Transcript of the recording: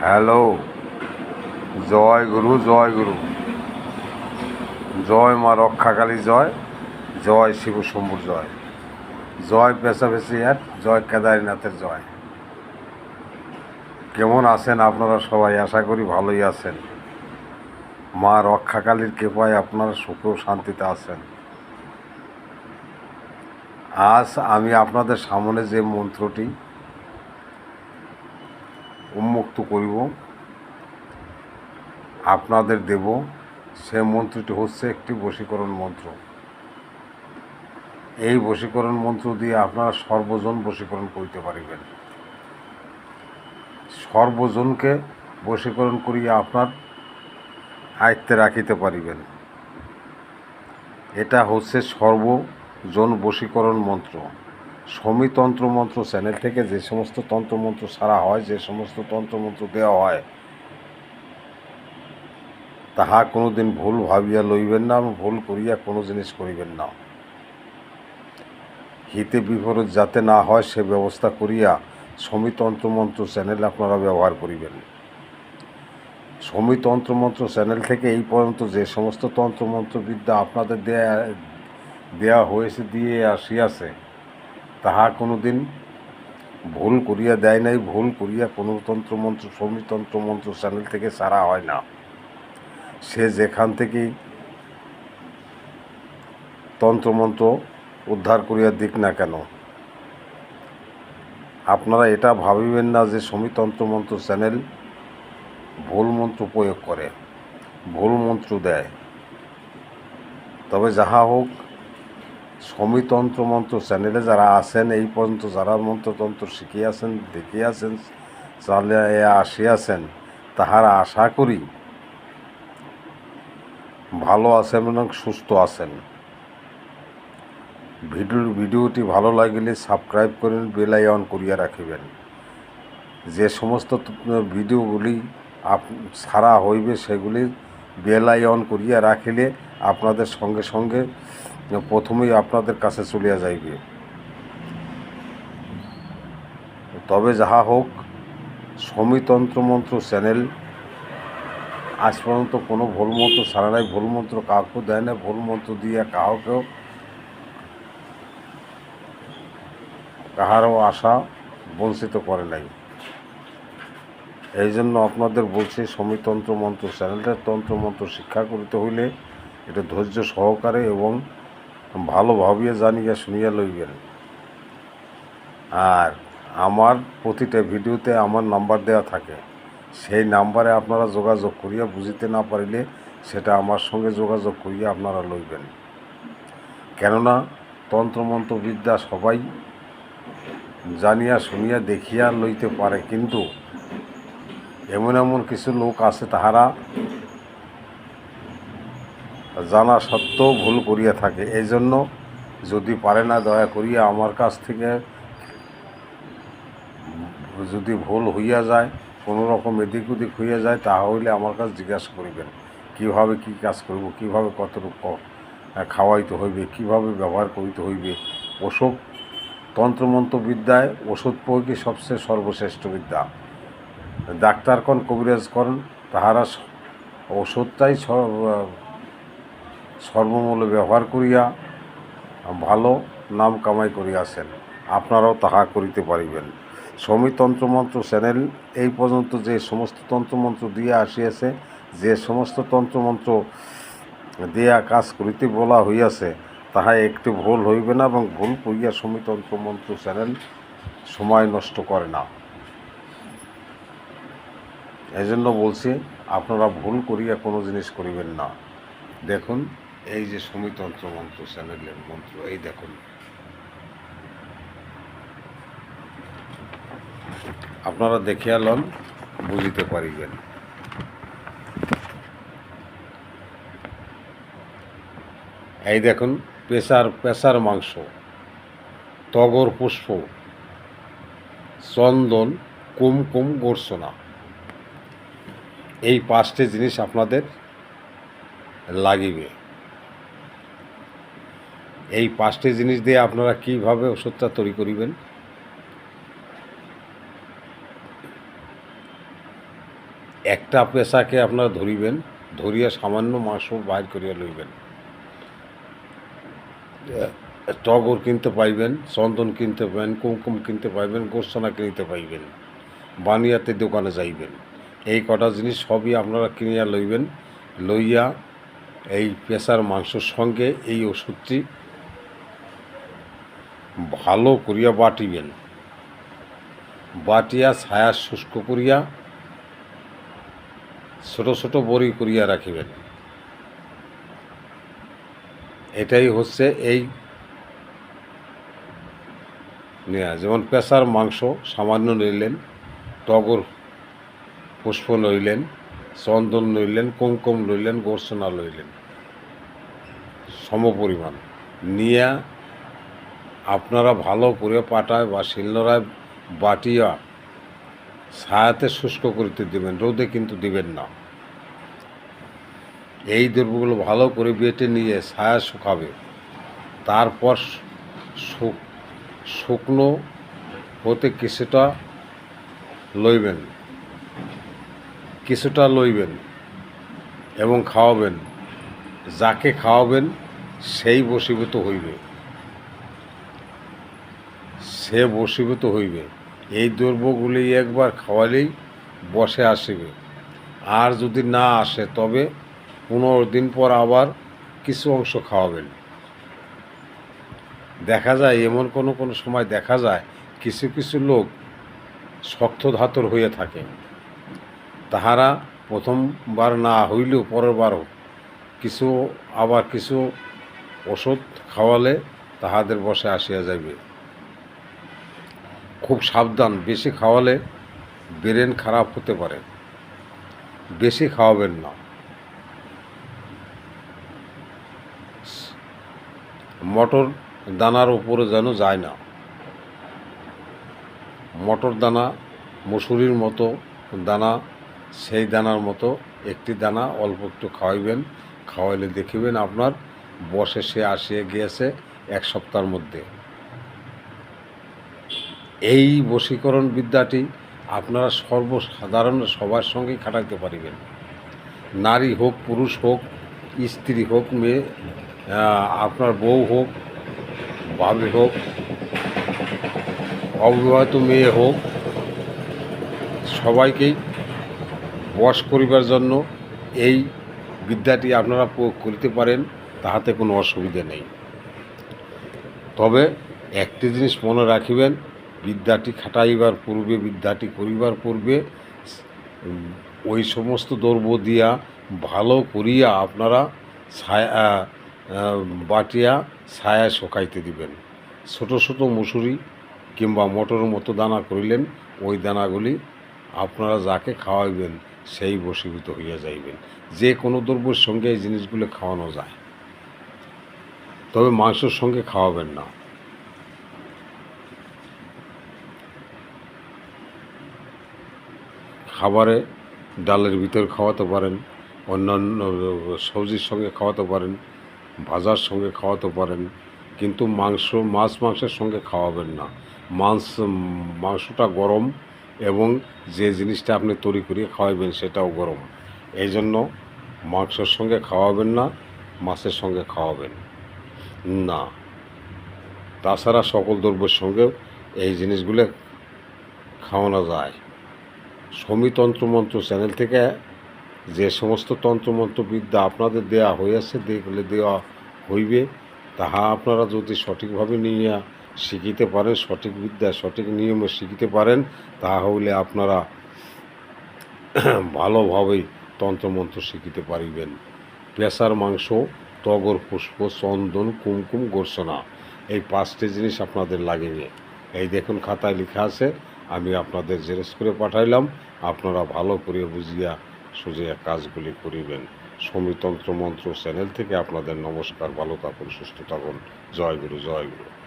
Hello. জয় গুরু জয় গুরু। জয় মা রক্ষাকালী জয় জয় শিব শম্ভুর জয়। জয় পেশাপেশি এক, জয় কেদারনাথের জয়। কেমন আছেন আপনারা সবাই? আশা করি ভালোই আছেন। মা রক্ষাকালীর কৃপায় আপনারা সুখ শান্তিতে আছেন। আজ আমি আপনাদের সামনে যে মন্ত্রটি উন্মুক্ত করিব। আপনাদের দেব, সে মন্ত্রটি হচ্ছে একটি বশীকরণ মন্ত্র। এই বশীকরণ মন্ত্র দিয়ে আপনারা সর্বজন বশীকরণ করিতে পারিবেন। সর্বজনকে বশীকরণ করিয়া আপনার আয়ত্তে রাখিতে পারিবেন। এটা হচ্ছে সর্বজন বশীকরণ মন্ত্র। সমিতন্ত্র মন্ত্র চ্যানেল থেকে যে সমস্ত তন্ত্রমন্ত্র সারা হয়, যে সমস্ত তন্ত্রমন্ত্র দেওয়া হয়, তাহা কোনোদিন ভুল ভাবিয়া লইবেন না, এবং ভুল করিয়া কোনো জিনিস করিবেন না। হিতে বিপরীত যাতে না হয়, সে ব্যবস্থা করিয়া সমিতন্ত্র মন্ত্র চ্যানেল আপনারা ব্যবহার করিবেন। সমিতন্ত্র মন্ত্র চ্যানেল থেকে এই পর্যন্ত যে সমস্ত তন্ত্রমন্ত্র বিদ্যা আপনাদের দেয়া দেয়া হয়েছে, দিয়ে আসিয়াছে তাহা কোনো দিন ভুল করিয়া দেয় নাই, ভুল করিয়া কোনো তন্ত্রমন্ত্র সমিতন্ত্র মন্ত্র চ্যানেল থেকে সারা হয় না। সে যেখান থেকেই তন্ত্রমন্ত্র উদ্ধার করিয়া দিক না কেন? আপনারা এটা ভাবিবেন না যে সমিতন্ত্র মন্ত্র চ্যানেল ভুল মন্ত্র প্রয়োগ করে, ভুল মন্ত্র দেয়। তবে যাহা হোক সমিতন্ত্র মন্ত্র চ্যানেলে যারা আছেন, এই পর্যন্ত যারা মন্ত্রতন্ত্র শিখিয়াছেন দেখিয়াছেন চালিয়ে আসিয়াছেন তাহারা আশা করি ভালো আছেন এবং সুস্থ আছেন। ভিডিও ভিডিওটি ভালো লাগিলে সাবস্ক্রাইব করেন, বেল আইকন করিয়া রাখিবেন। যে সমস্ত ভিডিওগুলি আপ ছাড়া হইবে, সেগুলি বেল আইকন করিয়া রাখিলে আপনাদের সঙ্গে সঙ্গে প্রথমেই আপনাদের কাছে চলিয়া যাইবে। তবে যাহা হোক মন্ত্র চ্যানেল, আজ পর্যন্ত কোনো ভুল মন্ত্র সারা নাই। ভুল মন্ত্র কাউকে দেয় না ভুল মন্ত্র দিয়ে কাউকেও কাহারও আশা বঞ্চিত করে নাই। এই জন্য আপনাদের বলছি সমিতন্ত্র মন্ত্র চ্যানেলটা তন্ত্র মন্ত্র শিক্ষা করিতে হইলে এটা ধৈর্য সহকারে এবং ভালোভাবে জানিয়া শুনিয়া লইবেন আর আমার প্রতিটা ভিডিওতে আমার নাম্বার দেওয়া থাকে সেই নাম্বারে আপনারা যোগাযোগ করিয়া বুঝিতে না পারিলে সেটা আমার সঙ্গে যোগাযোগ করিয়া আপনারা লইবেন কেননা তন্ত্রমন্ত্র বিদ্যা সবাই জানিয়া শুনিয়া দেখিয়া লইতে পারে, কিন্তু এমন এমন কিছু লোক আছে তাহারা জানা সত্ত্বেও ভুল করিয়া থাকে। এই জন্য যদি পারে না দয়া করিয়া আমার কাছ থেকে যদি ভুল হইয়া যায়, কোনো রকম এদিক ওদিক হইয়া যায় তাহলে আমার কাছে জিজ্ঞাসা করিবেন, কীভাবে কী কাজ করব, কীভাবে কতটুকু খাওয়াইতে হইবে, কীভাবে ব্যবহার করিতে হইবে। ওসব তন্ত্রমন্ত্র বিদ্যায় ওষুধ প্রয়োগই সবচেয়ে সর্বশ্রেষ্ঠ বিদ্যা। ডাক্তার কন কবিরাজ করেন তাহারা ওষুধটাই সর্বমূল্য ব্যবহার করিয়া ভালো নাম কামাই করিয়াছেন। আপনারাও তাহা করিতে পারিবেন। সমিতন্ত্রমন্ত্র চ্যানেল এই পর্যন্ত যে সমস্ত তন্ত্রমন্ত্র দিয়া আসিয়াছে, যে সমস্ত তন্ত্রমন্ত্র দিয়া কাজ করিতে বলা হইয়াছে, তাহা একটু ভুল হইবে না এবং ভুল করিয়া সমিতন্ত্র মন্ত্র চ্যানেল সময় নষ্ট করে না। এই জন্য বলছি, আপনারা ভুল করিয়া কোনো জিনিস করিবেন না। দেখুন এই যে সমিতন্ত্র মন্ত্র চ্যানেলের মন্ত্র, এই দেখুন। আপনারা দেখিয়া লন, বুঝিতে পারিবেন। এই দেখুন পেশার পেশার মাংস, তগর পুষ্প, চন্দন, কুমকুম গোরসোনা। এই পাঁচটি জিনিস আপনাদের লাগিবে। এই পাঁচটি জিনিস দিয়ে আপনারা কীভাবে ওষুধটা তৈরি করিবেন? একটা পেশাকে আপনারা ধরিবেন, ধরিয়া সামান্য মাংস বাইর করিয়া লইবেন। টগর কিনতে পাইবেন, চন্দন কিনতে পাইবেন, কুমকুম কিনতে পাইবেন গোসনা কিনতে পাইবেন, বানিয়াতে দোকানে যাইবেন। এই কটা জিনিস সবই আপনারা কিনিয়া লইবেন, লইয়া এই পেশার মাংসর সঙ্গে এই ওষুধটি ভালো করিয়া বাটিবেন। বাটিয়া ছায়া শুষ্ক করিয়া ছোট ছোট বড়ি করিয়া রাখিবেন। এটাই হচ্ছে এই নেয়া। যেমন পেশার মাংস সামান্য নিলেন, টগর পুষ্প লইলেন, চন্দন লইলেন, কুমকুম লইলেন গোর্সনা লইলেন। সমপরিমাণ। নিয়ে আপনারা ভালো করে পাটায় বা শিলনোড়ায় বাটিয়া ছায়াতে শুষ্ক করতে দেবেন, রোদে কিন্তু দিবেন না। এই দ্রব্যগুলো ভালো করে বেটে নিয়ে ছায়া শুকাবে। তারপর শুকনো হতে কিছুটা লইবেন কিছুটা লইবেন এবং খাওয়াবেন। যাকে খাওয়াবেন সেই বশীভূত হইবে। সে বশীভূত হইবে। এই দ্রব্যগুলি একবার খাওয়ালেই বসে আসিবে। আর যদি না আসে, তবে পনেরো দিন পর আবার কিছু অংশ খাওয়াবেন। দেখা যায়, এমন কোনো কোনো সময় দেখা যায়, কিছু কিছু লোক শক্ত ধাতর হয়ে থাকে। তাহারা প্রথমবার না হইলেও পরের বারও কিছু, আবার কিছু ওষুধ খাওয়ালে তাহাদের বসে আসিয়া যাইবে। খুব সাবধান, বেশি খাওয়ালে ব্রেন খারাপ হতে পারে। বেশি খাওয়াবেন না। মটর দানার উপরে যেন যায় না। মটর দানা মুসুরির মতো দানা, সেই দানার মতো একটি দানা অল্প একটু খাওয়াইবেন, খাওয়াইলে দেখিবেন আপনার বসে সে আসিয়ে গিয়েছে এক সপ্তাহের মধ্যে। এই বশীকরণ বিদ্যাটি আপনারা সর্বসাধারণ সবার সঙ্গেই খাটাইতে পারিবেন। নারী হোক, পুরুষ হোক, স্ত্রী হোক, মেয়ে আপনার বউ হোক, ভাবি হোক, অবিবাহিত মেয়ে হোক, সবাইকেই বশ করিবার জন্য এই বিদ্যাটি আপনারা প্রয়োগ করিতে পারেন, তাহাতে কোনো অসুবিধে নেই। তবে একটি জিনিস মনে রাখিবেন বিদ্যাটি খাটাইবার পূর্বে, বিদ্যাটি করিবার পূর্বে ওই সমস্ত দ্রব্য দিয়া ভালো করিয়া আপনারা ছায়া বাটিয়া ছায়া শুকাইতে দিবেন। ছোট ছোট মুসুরি কিংবা মটর মতো দানা করিলেন, ওই দানাগুলি আপনারা যাকে খাওয়াইবেন সেই বশীভূত হইয়া যাইবেন। যে কোনো দ্রব্যের সঙ্গে এই জিনিসগুলো খাওয়ানো যায়। তবে মাংসের সঙ্গে খাওয়াবেন না। খাবারে ডালের ভিতর খাওয়াতে পারেন, অন্যান্য সবজির সঙ্গে খাওয়াতে পারেন ভাজার সঙ্গে খাওয়াতে পারেন, কিন্তু মাংস, মাছ মাংসের সঙ্গে খাওয়াবেন না। মাংস মাংসটা গরম এবং যে জিনিসটা আপনি তৈরি করিয়ে খাওয়াবেন সেটাও গরম। এই জন্য মাংসের সঙ্গে খাওয়াবেন না, মাছের সঙ্গে খাওয়াবেন না। তাছাড়া সকল দ্রব্যের সঙ্গেও এই জিনিসগুলো খাওয়ানো যায়। তন্ত্রমন্ত্র চ্যানেল থেকে যে সমস্ত তন্ত্রমন্ত্র বিদ্যা আপনাদের দেয়া হইয়াছে দেখলে দেওয়া হইবে, তাহা আপনারা যদি সঠিকভাবে নিয়ে শিখিতে পারেন, সঠিক বিদ্যা, সঠিক নিয়মে শিখিতে পারেন তাহা হইলে আপনারা ভালোভাবেই তন্ত্রমন্ত্র শিখিতে পারিবেন। পেশার মাংস টগর পুষ্প, চন্দন, কুমকুম, গোর্সনা, এই পাঁচটি জিনিস আপনাদের লাগিবে এই দেখুন খাতায় লেখা আছে আমি আপনাদের জেরেস করে পাঠাইলাম। আপনারা ভালো করে বুঝিয়া সুজিয়া কাজগুলি করিবেন। সমিতন্ত্র মন্ত্র চ্যানেল থেকে আপনাদের নমস্কার। ভালো থাকুন, সুস্থ থাকুন। জয় গুরু জয় গুরু।